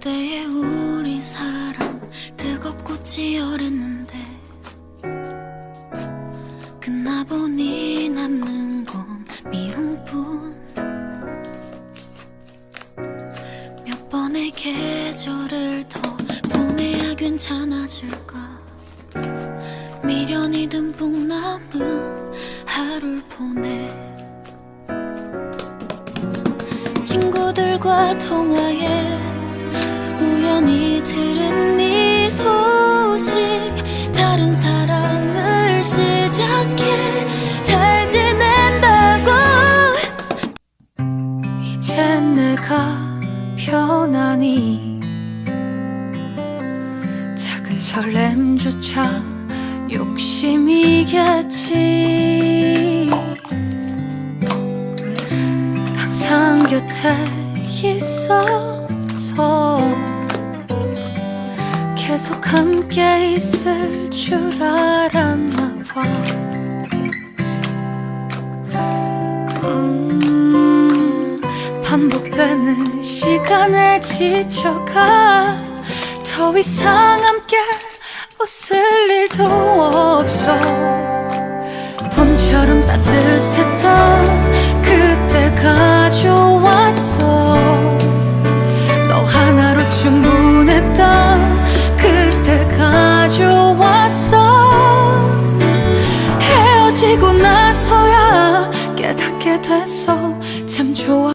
그때의 우리 사랑 뜨겁고 치열했는데 끝나보니 남는 건 미움뿐. 몇 번의 계절을 더 보내야 괜찮아질까? 미련이 듬뿍 남은 하루를 보내. 친구들과 통화에 우연히 들은 네 소식. 다른 사랑을 시작해 잘 지낸다고. 이제 내가 편하니? 작은 설렘조차 욕심이겠지. 항상 곁에 있어서 계속 함께 있을 줄 알았나 봐. 음, 반복되는 시간에 지쳐가 더 이상 함께 웃을 일도 없어. 봄처럼 따뜻했던 깨닫게 됐어. 참 좋아